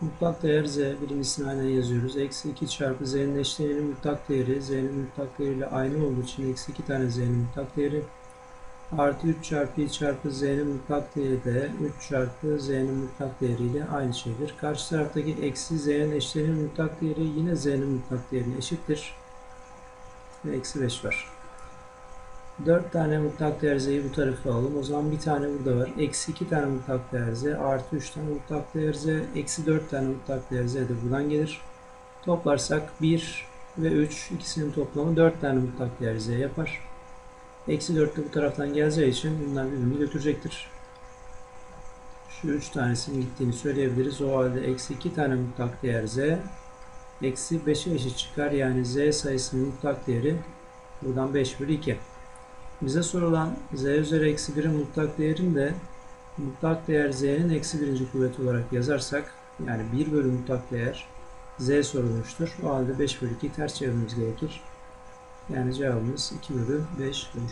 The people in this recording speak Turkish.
Mutlak değer z birincisini aynen yazıyoruz. Eksi 2 çarpı z'nin eşdeğerinin mutlak değeri z'nin mutlak değeriyle aynı olduğu için eksi 2 tane z'nin mutlak değeri artı 3 çarpı i çarpı z'nin mutlak değeri de 3 çarpı z'nin mutlak değeriyle aynı şeydir. Karşı taraftaki eksi z'nin eşdeğerinin mutlak değeri yine z'nin mutlak değerine eşittir. Ve eksi 5 var. 4 tane mutlak değer z'yi bu tarafa alalım. O zaman bir tane burada var. Eksi 2 tane mutlak değer z artı 3 tane mutlak değer z eksi 4 tane mutlak değer z de buradan gelir. Toplarsak 1 ve 3 ikisinin toplamı 4 tane mutlak değer z yapar. Eksi 4 de bu taraftan geleceği için bunlar birbirini götürecektir. Şu 3 tanesinin gittiğini söyleyebiliriz. O halde eksi 2 tane mutlak değer z eksi 5'e eşit çıkar. Yani z sayısının mutlak değeri buradan 5 bölü 2. Bize sorulan z üzeri eksi 1'in mutlak değerini de mutlak değer z'nin eksi birinci kuvveti olarak yazarsak yani 1 bölü mutlak değer z sorulmuştur. O halde 5 bölü 2 ters çevirmemiz gerekir. Yani cevabımız 2 bölü 5 olur.